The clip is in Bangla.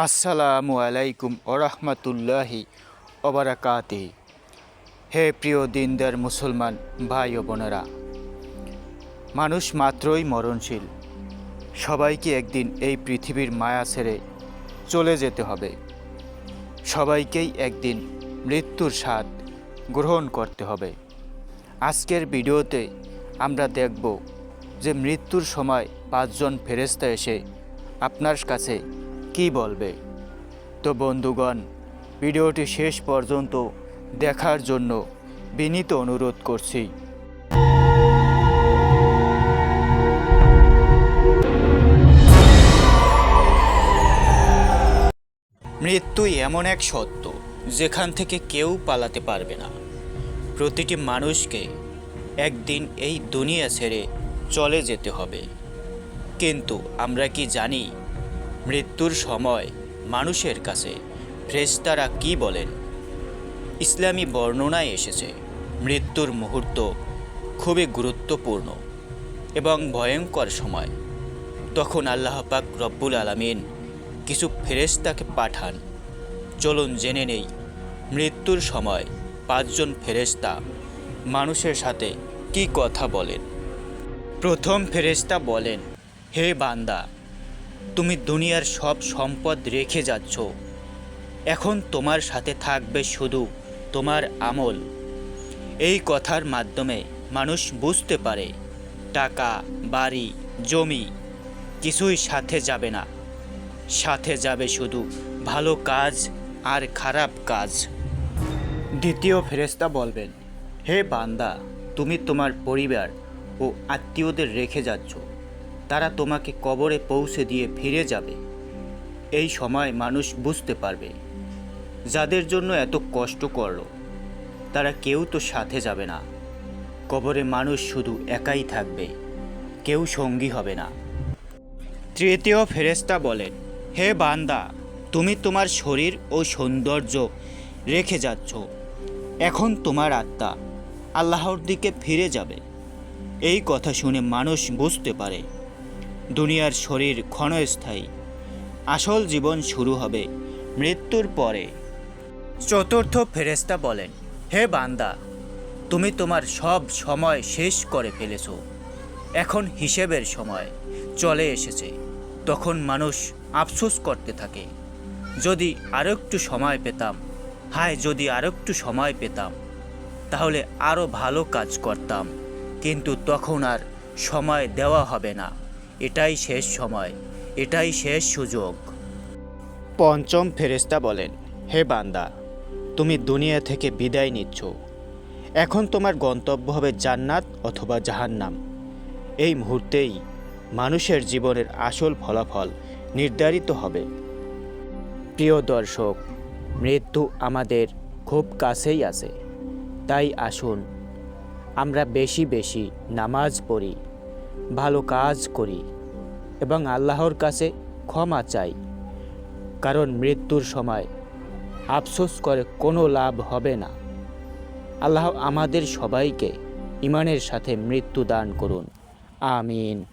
আসসালামু আলাইকুম ওরহমতুল্লাহি ওবরাকাতি হে প্রিয় দিনদার মুসলমান ভাই ও বোনেরা, মানুষ মাত্রই মরণশীল। সবাইকে একদিন এই পৃথিবীর মায়া ছেড়ে চলে যেতে হবে। সবাইকেই একদিন মৃত্যুর স্বাদ গ্রহণ করতে হবে। আজকের ভিডিওতে আমরা দেখব যে মৃত্যুর সময় পাঁচজন ফেরেস্তা এসে আপনার কাছে কি বলবে? তো বন্ধুগণ, ভিডিওটি শেষ পর্যন্ত দেখার জন্য বিনীত অনুরোধ করছি। মৃত্যুই এমন এক সত্য, যেখান থেকে কেউ পালাতে পারবে না। প্রতিটি মানুষকে একদিন এই দুনিয়া ছেড়ে চলে যেতে হবে। কিন্তু আমরা কি জানি মৃত্যুর সময় মানুষের কাছে ফ্রেস্তারা কি বলেন? ইসলামী বর্ণনায় এসেছে, মৃত্যুর মুহূর্ত খুবই গুরুত্বপূর্ণ এবং ভয়ঙ্কর সময়। তখন আল্লাহ পাক রব্বুল আলামিন কিছু ফেরেশতাকে পাঠান। চলুন জেনে নেই, মৃত্যুর সময় পাঁচজন ফেরেশতা মানুষের সাথে কি কথা বলেন? প্রথম ফেরেশতা বলেন, হে বান্দা তুমি দুনিয়ার সব সম্পদ রেখে যাচ্ছ। এখন তোমার সাথে থাকবে শুধু তোমার আমল। এই কথার মাধ্যমে মানুষ বুঝতে পারে, টাকা, বাড়ি, জমি কিছুই সাথে যাবে না। সাথে যাবে শুধু ভালো কাজ আর খারাপ কাজ। দ্বিতীয় ফেরেস্তা বলবেন, হে বান্দা, তুমি তোমার পরিবার ও আত্মীয়দের রেখে যাচ্ছ। তারা তোমাকে কবরে পৌঁছে দিয়ে ফিরে যাবে। এই সময় মানুষ বুঝতে পারবে যাদের জন্য এত কষ্ট করল, তারা কেউ তো সাথে যাবে না। কবরে মানুষ শুধু একাই থাকবে, কেউ সঙ্গী হবে না। তৃতীয় ফেরেস্তা বলেন, হে বান্দা, তুমি তোমার শরীর ও সৌন্দর্য রেখে যাচ্ছ। এখন তোমার আত্মা আল্লাহর দিকে ফিরে যাবে। এই কথা শুনে মানুষ বুঝতে পারে দুনিয়ার শরীর ক্ষণস্থায়ী। আসল জীবন শুরু হবে মৃত্যুর পরে। চতুর্থ ফেরেস্তা বলেন, হে বান্দা, তুমি তোমার সব সময় শেষ করে ফেলেছ। এখন হিসেবের সময় চলে এসেছে। তখন মানুষ আফসোস করতে থাকে। যদি আরও একটু সময় পেতাম, হায়, যদি আরও একটু সময় পেতাম, তাহলে আরও ভালো কাজ করতাম। কিন্তু তখন আর সময় দেওয়া হবে না। এটাই শেষ সময়, এটাই শেষ সুযোগ। পঞ্চম ফেরেস্তা বলেন, হে বান্দা, তুমি দুনিয়া থেকে বিদায় নিচ্ছ। এখন তোমার গন্তব্য হবে জান্নাত অথবা জাহান্নাম। এই মুহূর্তেই মানুষের জীবনের আসল ফলাফল নির্ধারিত হবে। প্রিয় দর্শক, মৃত্যু আমাদের খুব কাছেই আছে। তাই আসুন, আমরা বেশি বেশি নামাজ পড়ি। ভালো কাজ করি এবং আল্লাহর কাছে ক্ষমা চাই। কারণ মৃত্যুর সময় আফসোস করে কোনো লাভ হবে না। আল্লাহ আমাদের সবাইকে ইমানের সাথে মৃত্যু দান করুন। আমিন।